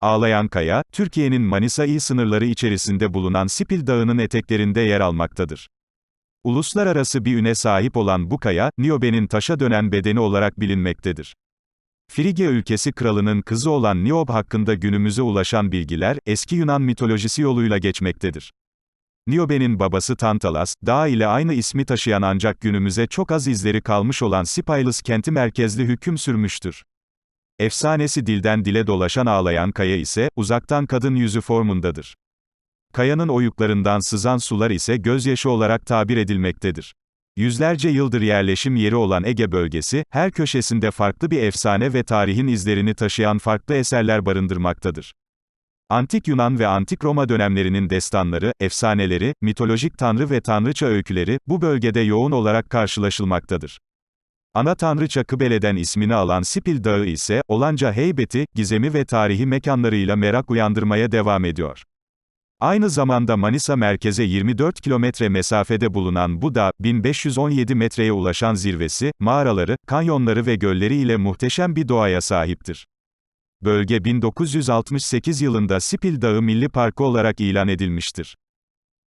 Ağlayan Kaya, Türkiye'nin Manisa il sınırları içerisinde bulunan Sipil Dağı'nın eteklerinde yer almaktadır. Uluslararası bir üne sahip olan bu kaya, Niobe'nin taşa dönen bedeni olarak bilinmektedir. Frigya ülkesi kralının kızı olan Niobe hakkında günümüze ulaşan bilgiler, eski Yunan mitolojisi yoluyla geçmektedir. Niobe'nin babası Tantalas, dağ ile aynı ismi taşıyan ancak günümüze çok az izleri kalmış olan Sipylus kenti merkezli hüküm sürmüştür. Efsanesi dilden dile dolaşan ağlayan kaya ise, uzaktan kadın yüzü formundadır. Kayanın oyuklarından sızan sular ise gözyaşı olarak tabir edilmektedir. Yüzlerce yıldır yerleşim yeri olan Ege bölgesi, her köşesinde farklı bir efsane ve tarihin izlerini taşıyan farklı eserler barındırmaktadır. Antik Yunan ve Antik Roma dönemlerinin destanları, efsaneleri, mitolojik tanrı ve tanrıça öyküleri, bu bölgede yoğun olarak karşılaşılmaktadır. Ana tanrıça Kıbele'den ismini alan Sipil Dağı ise, olanca heybeti, gizemi ve tarihi mekanlarıyla merak uyandırmaya devam ediyor. Aynı zamanda Manisa merkeze 24 kilometre mesafede bulunan bu dağ, 1517 metreye ulaşan zirvesi, mağaraları, kanyonları ve gölleri ile muhteşem bir doğaya sahiptir. Bölge 1968 yılında Sipil Dağı Milli Parkı olarak ilan edilmiştir.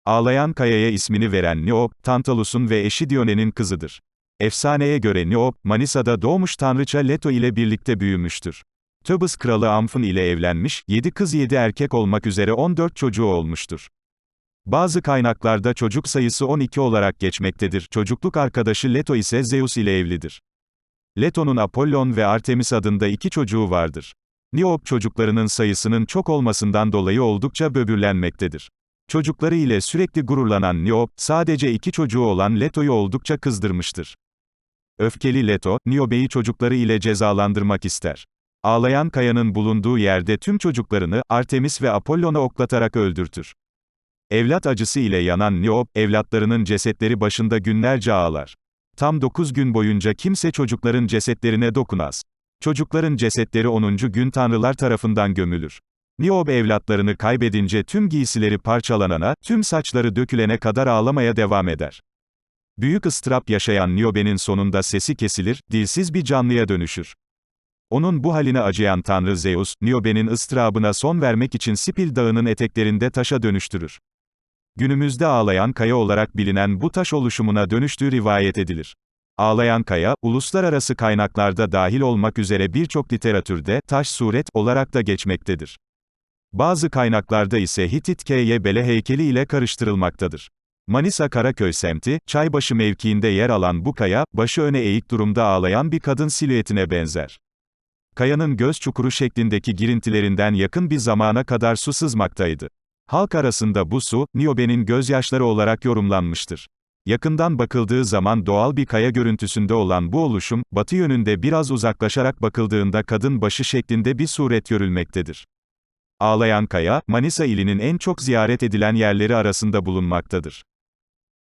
Ağlayan Kaya'ya ismini veren Niobe, Tantalus'un ve eşi Dione'nin kızıdır. Efsaneye göre Niobe, Manisa'da doğmuş tanrıça Leto ile birlikte büyümüştür. Töbüs kralı Amfın ile evlenmiş, 7 kız 7 erkek olmak üzere 14 çocuğu olmuştur. Bazı kaynaklarda çocuk sayısı 12 olarak geçmektedir. Çocukluk arkadaşı Leto ise Zeus ile evlidir. Leto'nun Apollon ve Artemis adında iki çocuğu vardır. Niobe çocuklarının sayısının çok olmasından dolayı oldukça böbürlenmektedir. Çocukları ile sürekli gururlanan Niobe, sadece iki çocuğu olan Leto'yu oldukça kızdırmıştır. Öfkeli Leto, Niobe'yi çocukları ile cezalandırmak ister. Ağlayan kayanın bulunduğu yerde tüm çocuklarını, Artemis ve Apollon'a oklatarak öldürtür. Evlat acısı ile yanan Niobe, evlatlarının cesetleri başında günlerce ağlar. Tam 9 gün boyunca kimse çocukların cesetlerine dokunaz. Çocukların cesetleri 10. gün tanrılar tarafından gömülür. Niobe evlatlarını kaybedince tüm giysileri parçalanana, tüm saçları dökülene kadar ağlamaya devam eder. Büyük ıstırap yaşayan Niobe'nin sonunda sesi kesilir, dilsiz bir canlıya dönüşür. Onun bu haline acıyan tanrı Zeus, Niobe'nin ıstırabına son vermek için Sipil dağının eteklerinde taşa dönüştürür. Günümüzde ağlayan kaya olarak bilinen bu taş oluşumuna dönüştüğü rivayet edilir. Ağlayan kaya, uluslararası kaynaklarda dahil olmak üzere birçok literatürde, taş suret, olarak da geçmektedir. Bazı kaynaklarda ise Hitit K.Y. heykeli ile karıştırılmaktadır. Manisa Karaköy semti, Çaybaşı mevkiinde yer alan bu kaya, başı öne eğik durumda ağlayan bir kadın silüetine benzer. Kayanın göz çukuru şeklindeki girintilerinden yakın bir zamana kadar su sızmaktaydı. Halk arasında bu su, Niobe'nin gözyaşları olarak yorumlanmıştır. Yakından bakıldığı zaman doğal bir kaya görüntüsünde olan bu oluşum, batı yönünde biraz uzaklaşarak bakıldığında kadın başı şeklinde bir suret görülmektedir. Ağlayan Kaya, Manisa ilinin en çok ziyaret edilen yerleri arasında bulunmaktadır.